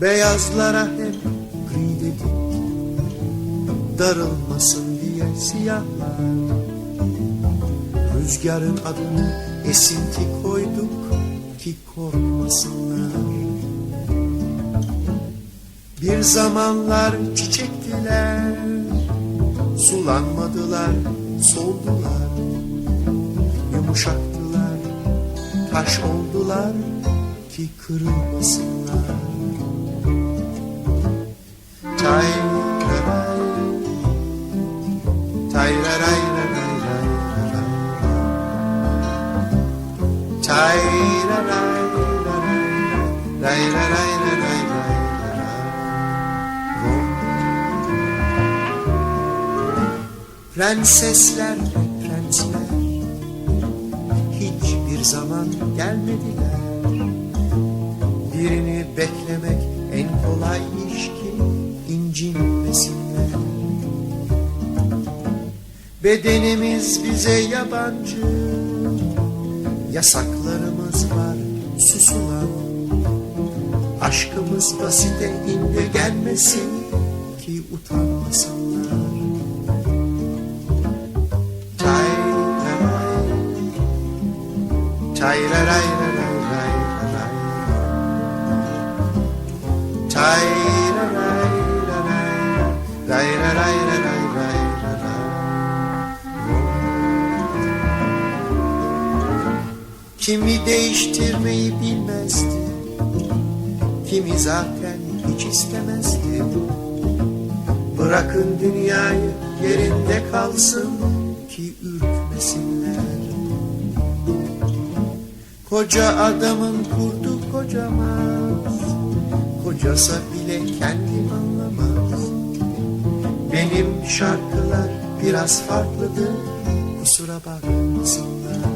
Beyazlara hep gri dedik Darılmasın diye siyahlar. Rüzgarın adını esinti koyduk Ki korkmasınlar. Bir zamanlar çiçektiler Sulanmadılar, soldular. Yumuşaktılar, taş oldular Ki kırılmasınlar Prensesler, prensler Hiçbir zaman gelmediler Birini beklemek en kolay iş ki incinmesinler. Bedenimiz bize yabancı, yasaklarımız var susulan. Aşkımız basite indirgenmesin ki utanmasınlar. Tay raray, tay raray Kimi değiştirmeyi bilmezdi, kimi zaten hiç istemezdi. Bırakın dünyayı yerinde kalsın ki ürkmesinler. Koca adamın kurdu kocamaz Kocasa bile kendim anlamaz Benim şarkılar biraz farklıdır Kusura bakmasınlar